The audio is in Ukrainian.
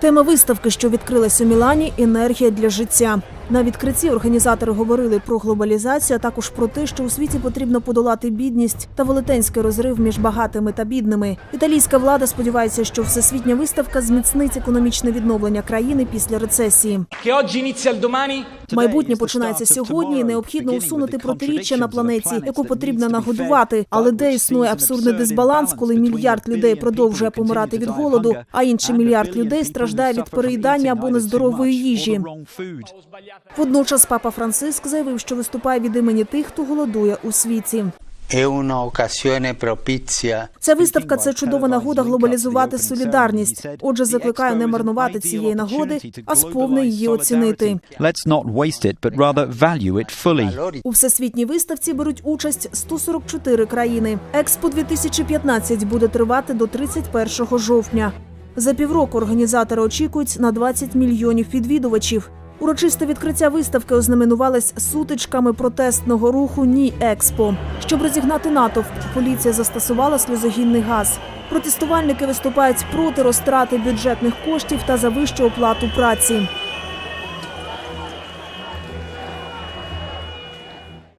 Тема виставки, що відкрилась у Мілані енергія для життя. На відкритті організатори говорили про глобалізацію, а також про те, що у світі потрібно подолати бідність та велетенський розрив між багатими та бідними. Італійська влада сподівається, що всесвітня виставка зміцнить економічне відновлення країни після рецесії. Майбутнє починається сьогодні, і необхідно усунути протиріччя на планеті, яку потрібно нагодувати. Але де існує абсурдний дисбаланс, коли мільярд людей продовжує помирати від голоду, а інший мільярд людей страждає від переїдання або нездорової їжі. Водночас папа Франциск заявив, що виступає від імені тих, хто голодує у світі. Ця виставка це чудова нагода глобалізувати солідарність. Отже, закликаю не марнувати цієї нагоди, а сповне її оцінити. У всесвітній виставці беруть участь 144 країни. Експо 2015 буде тривати до 31 жовтня. За півроку організатори очікують на 20 мільйонів відвідувачів. Урочисте відкриття виставки ознаменувалось сутичками протестного руху Ні Експо. Щоб розігнати натовп, поліція застосувала сльозогінний газ. Протестувальники виступають проти розтрати бюджетних коштів та за вищу оплату праці.